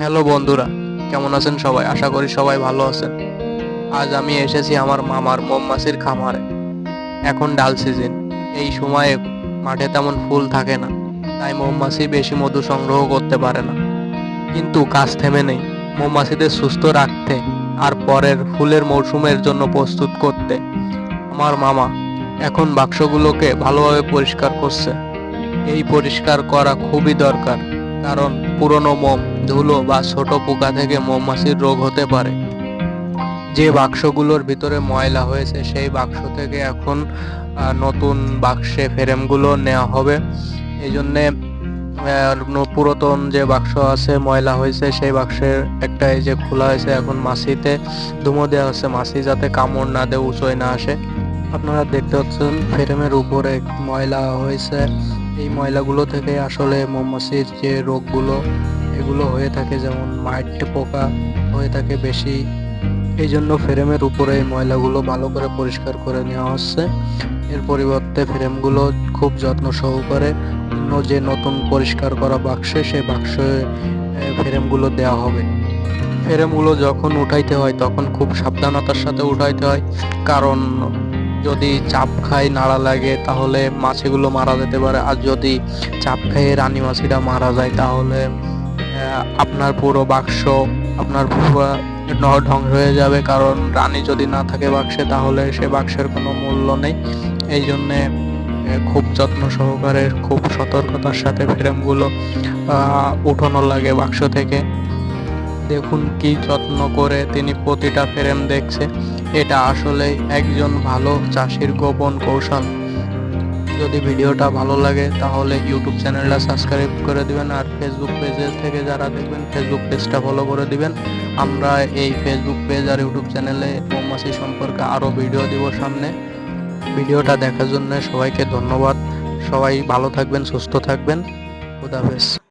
Hello বন্ধুরা, কেমন আছেন সবাই? আশা করি সবাই ভালো আছেন। আজ আমি এসেছি আমার মামার মৌমাছির খামারে। এখন ডাল সিজন। এই সময়ে মাঠে তেমন ফুল থাকে না, তাই মৌমাছি বেশি মধু সংগ্রহ করতে পারে না। কিন্তু কাজ থেমে নেই। মৌমাছিদের সুস্থ রাখতে আর পরের ফুলের মৌসুমের জন্য প্রস্তুত করতে আমার মামা এখন বাক্সগুলোকে ভালোভাবে পরিষ্কার করছে। এই পরিষ্কার করা খুবই দরকার, কারণ পুরনো মোম ধুলো বা ছোট পোকা থেকে মৌমাছির রোগ হতে পারে। যে বাক্সগুলোর ভিতরে ময়লা হয়েছে, সেই বাক্স থেকে এখন নতুন বাক্সে ফ্রেমগুলো নেওয়া হবে। এই জন্যে পুরাতন যে বাক্স আছে, ময়লা হয়েছে, সেই বাক্সের একটা এই যে খোলা হয়েছে, এখন মাছিতে ধুমো দেওয়া হচ্ছে মাছি যাতে কামড় না দেয়, উঁচোয় না আসে। আপনারা দেখতে পাচ্ছেন, ফ্রেমের উপরে ময়লা হয়েছে। এই ময়লাগুলো থেকে আসলে মৌমাছির যে রোগগুলো এগুলো হয়ে থাকে যেমন মাইট পোকা হয়ে থাকে বেশি। এই জন্য ফ্রেমের উপরে এই ময়লাগুলো ভালো করে পরিষ্কার করে নেওয়া হচ্ছে। এর পরিবর্তে ফ্রেমগুলো খুব যত্ন সহকারে অন্য যে নতুন পরিষ্কার করা বাক্সে, সেই বাক্সে ফ্রেমগুলো দেওয়া হবে। ফ্রেমগুলো যখন উঠাইতে হয়, তখন খুব সাবধানতার সাথে উঠাইতে হয়। কারণ যদি চাপ খায়, নাড়া লাগে, তাহলে মাছিগুলো মারা যেতে পারে। আর যদি চাপ খেয়ে, রানী মাছিটা মারা যায়, তাহলে আপনার পুরো বাক্স, আপনার ধ্বংস হয়ে যাবে। কারণ রানী যদি না থাকে বাক্সে, তাহলে সে বাক্সের কোনো মূল্য নেই। এই জন্যে খুব যত্ন সহকারে, খুব সতর্কতার সাথে ফ্রেমগুলো উঠানো লাগে বাক্স থেকে। দেখুন কি যত্ন করে তিনি প্রতিটা ফ্রেম দেখছে। এটা আসলে একজন ভালো চাষির গোপন কৌশল। যদি ভিডিওটা ভালো লাগে, তাহলে ইউটিউব চ্যানেলটা সাবস্ক্রাইব করে দিবেন আর ফেসবুক পেজে থেকে যারা দেখবেন ফেসবুক পেজটা ফলো করে দিবেন। আমরা এই ফেসবুক পেজ আর ইউটিউব চ্যানেলে মৌমাছি সম্পর্কে আরও ভিডিও দিব সামনে। ভিডিওটা দেখার জন্য সবাইকে ধন্যবাদ। সবাই ভালো থাকবেন, সুস্থ থাকবেন। খুদাহাফেজ